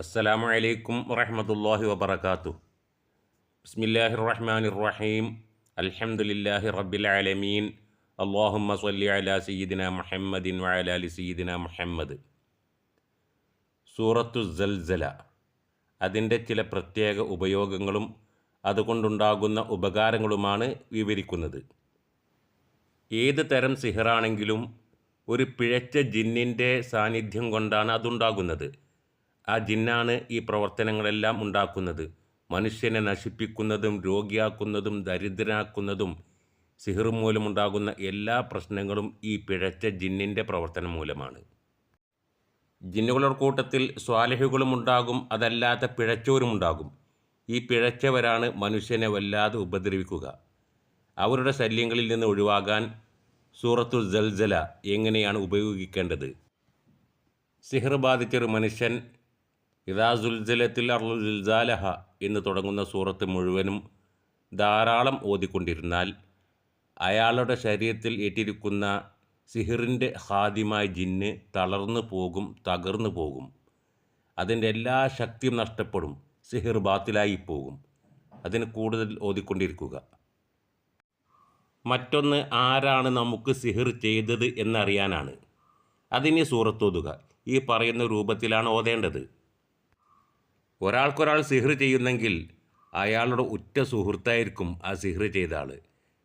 അസ്സലാമു അലൈക്കും വറഹ്മത്തുള്ളാഹി വാത്തു ബിസ്മില്ലാഹിർ റഹ്മാൻ റഹീം അൽഹംദുലില്ലാഹി റബ്ബിൽ ആലമീൻ. അല്ലാഹുമ്മ സ്വല്ലി അലാ സയ്യിദിന മുഹമ്മദിൻ വഅലാ അലി സയ്യിദിന മുഹമ്മദ്. സൂറത്തു സൽസല. അതിന്റെ ചില പ്രത്യേക ഉപയോഗങ്ങളും അതുകൊണ്ടുണ്ടാകുന്ന ഉപകാരങ്ങളുമാണ് വിവരിക്കുന്നത്. ഏത് തരം സിഹറാണെങ്കിലും ഒരു പിഴച്ച ജിന്നിന്റെ സാന്നിധ്യം കൊണ്ടാണ് അതുണ്ടാകുന്നത്. ആ ജിന്നാണ് ഈ പ്രവർത്തനങ്ങളെല്ലാം ഉണ്ടാക്കുന്നത്. മനുഷ്യനെ നശിപ്പിക്കുന്നതും രോഗിയാക്കുന്നതും ദരിദ്രനാക്കുന്നതും സിഹിർ മൂലമുണ്ടാകുന്ന എല്ലാ പ്രശ്നങ്ങളും ഈ പിഴച്ച ജിന്നിന്റെ പ്രവർത്തനം മൂലമാണ്. ജിന്നുകളുടെ കൂട്ടത്തിൽ സ്വാലഹുകളും ഉണ്ടാകും അതല്ലാത്ത പിഴച്ചവരും ഉണ്ടാകും. ഈ പിഴച്ചവരാണ് മനുഷ്യനെ വല്ലാതെ ഉപദ്രവിക്കുക. അവരുടെ ശല്യങ്ങളിൽ നിന്ന് ഒഴിവാകാൻ സൂറത്തു ജൽജല എങ്ങനെയാണ് ഉപയോഗിക്കേണ്ടത്? സിഹർ ബാധിച്ചൊരു മനുഷ്യൻ ഇറാസുൽജലത്തിൽ അർലുൽജാലഹ എന്ന് തുടങ്ങുന്ന സൂറത്ത് മുഴുവനും ധാരാളം ഓതിക്കൊണ്ടിരുന്നാൽ അയാളുടെ ശരീരത്തിൽ ഏറ്റിരിക്കുന്ന സിഹിറിന്റെ ഹാദ്യമായ ജിന്ന് തളർന്നു പോകും തകർന്നു പോകും. അതിന്റെ എല്ലാ ശക്തിയും നഷ്ടപ്പെടും സിഹിർ ബാത്തിലായി പോകും. അതിന് കൂടുതൽ ഓതിക്കൊണ്ടിരിക്കുക. മറ്റൊന്ന് ആരാണ് നമുക്ക് സിഹിർ ചെയ്തത് എന്നറിയാനാണ്. അതിന് സൂറത്തോതുക ഈ പറയുന്ന രൂപത്തിലാണ് ഓതേണ്ടത്. ഒരാൾക്കൊരാൾ സിഹിർ ചെയ്യുന്നെങ്കിൽ അയാളുടെ ഉറ്റ സുഹൃത്തായിരിക്കും ആ സിഹിർ ചെയ്ത ആൾ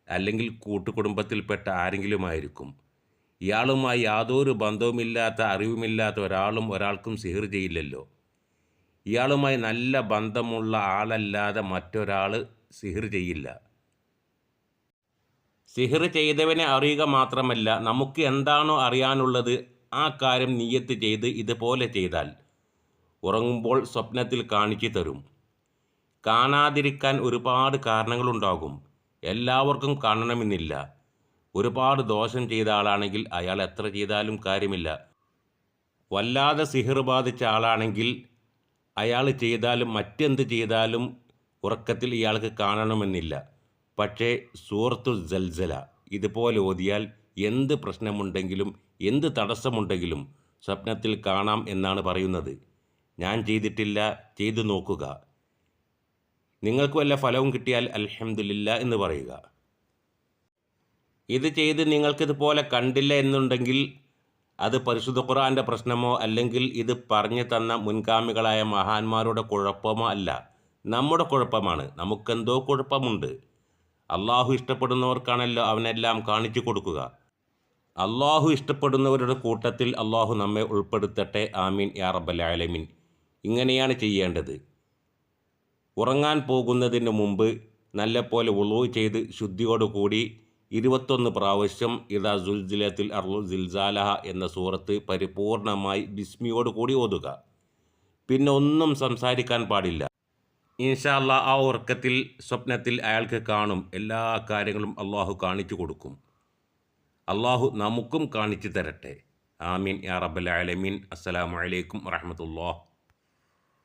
അല്ലെങ്കിൽ കൂട്ടുകുടുംബത്തിൽപ്പെട്ട ആരെങ്കിലും ആയിരിക്കും ഇയാളുമായി യാതൊരു ബന്ധവുമില്ലാത്ത അറിവുമില്ലാത്ത ഒരാളും ഒരാൾക്കും സിഹർ ചെയ്യില്ലല്ലോ. ഇയാളുമായി നല്ല ബന്ധമുള്ള ആളല്ലാതെ മറ്റൊരാൾ സിഹർ ചെയ്യില്ല. സിഹർ ചെയ്തവനെ അറിയുക മാത്രമല്ല നമുക്ക് എന്താണോ അറിയാനുള്ളത് ആ കാര്യം നീയത്ത് ചെയ്ത് ഇതുപോലെ ചെയ്താൽ ഉറങ്ങുമ്പോൾ സ്വപ്നത്തിൽ കാണിച്ചു തരും. കാണാതിരിക്കാൻ ഒരുപാട് കാരണങ്ങളുണ്ടാകും. എല്ലാവർക്കും കാണണമെന്നില്ല. ഒരുപാട് ദോഷം ചെയ്ത ആളാണെങ്കിൽ അയാൾ എത്ര ചെയ്താലും കാര്യമില്ല. വല്ലാതെ സിഹിർ ബാധിച്ച ആളാണെങ്കിൽ അയാൾ ചെയ്താലും മറ്റെന്ത് ചെയ്താലും ഉറക്കത്തിൽ ഇയാൾക്ക് കാണണമെന്നില്ല. പക്ഷേ സൂറത്തുൽ ജൽസല ഇതുപോലെ ഓതിയാൽ എന്ത് പ്രശ്നമുണ്ടെങ്കിലും എന്ത് തടസ്സമുണ്ടെങ്കിലും സ്വപ്നത്തിൽ കാണാം എന്നാണ് പറയുന്നത്. ഞാൻ ചെയ്തിട്ടില്ല ചെയ്തു നോക്കുക. നിങ്ങൾക്ക് വല്ല ഫലവും കിട്ടിയാൽ അൽഹംദുലില്ല എന്ന് പറയുക. ഇത് ചെയ്ത് നിങ്ങൾക്കിതുപോലെ കണ്ടില്ല എന്നുണ്ടെങ്കിൽ അത് പരിശുദ്ധ ഖുറാന്റെ പ്രശ്നമോ അല്ലെങ്കിൽ ഇത് പറഞ്ഞു തന്ന മുൻഗാമികളായ മഹാന്മാരുടെ കുഴപ്പമോ അല്ല. നമ്മുടെ കുഴപ്പമാണ്. നമുക്കെന്തോ കുഴപ്പമുണ്ട്. അള്ളാഹു ഇഷ്ടപ്പെടുന്നവർക്കാണല്ലോ അവനെല്ലാം കാണിച്ചു കൊടുക്കുക. അള്ളാഹു ഇഷ്ടപ്പെടുന്നവരുടെ കൂട്ടത്തിൽ അള്ളാഹു നമ്മെ ഉൾപ്പെടുത്തട്ടെ. ആമീൻ. യാ റബ്ബൽ ആലമീൻ. ഇങ്ങനെയാണ് ചെയ്യേണ്ടത്. ഉറങ്ങാൻ പോകുന്നതിന് മുമ്പ് നല്ലപോലെ ഉളവ് ചെയ്ത് ശുദ്ധിയോടുകൂടി ഇരുപത്തൊന്ന് പ്രാവശ്യം ഇതാ സുൽജിലത്തിൽ അർലു ജിൽസാലഹ എന്ന സൂറത്ത് പരിപൂർണമായി ബിസ്മിയോടുകൂടി ഓതുക. പിന്നെ ഒന്നും സംസാരിക്കാൻ പാടില്ല. ഇൻഷാല്ല ആ ഉറക്കത്തിൽ സ്വപ്നത്തിൽ അയാൾക്ക് കാണും. എല്ലാ കാര്യങ്ങളും അള്ളാഹു കാണിച്ചു കൊടുക്കും. അള്ളാഹു നമുക്കും കാണിച്ചു തരട്ടെ. ആമീൻ. യാ റബ്ബൽ ആലമീൻ. അസ്സലാമു അലൈക്കും വറഹമത്തുല്ലാ